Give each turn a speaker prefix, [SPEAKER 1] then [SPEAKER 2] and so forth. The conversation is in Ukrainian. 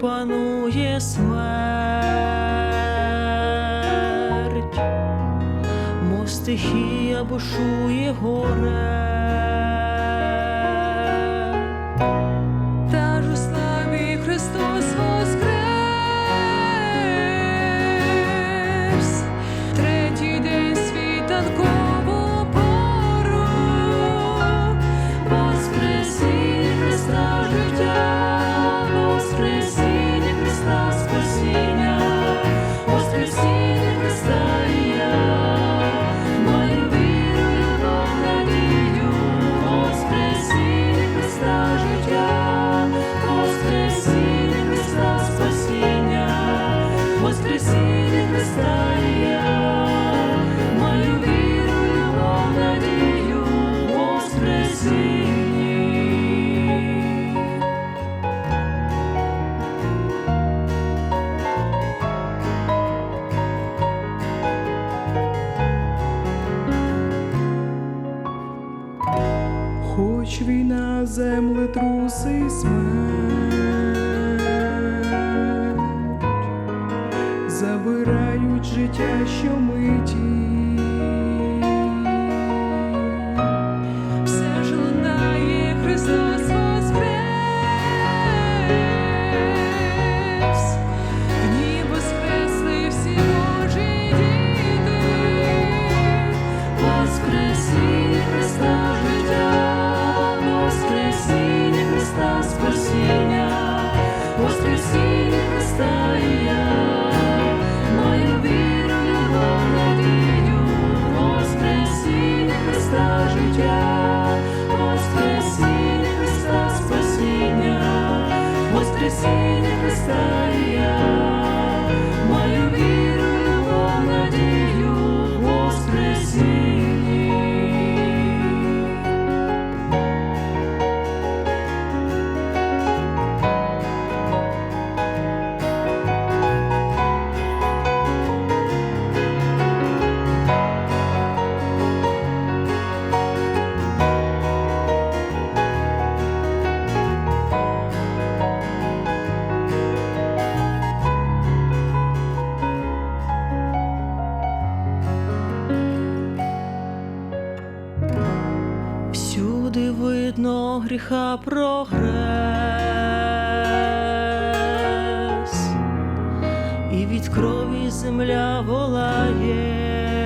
[SPEAKER 1] панує смерть, мов стихія бушує горе.
[SPEAKER 2] хоч війна землетруси і смерть, забирають життя,
[SPEAKER 1] що ми. Yeah. завжди видно гріха прогрес, і від крові земля волає.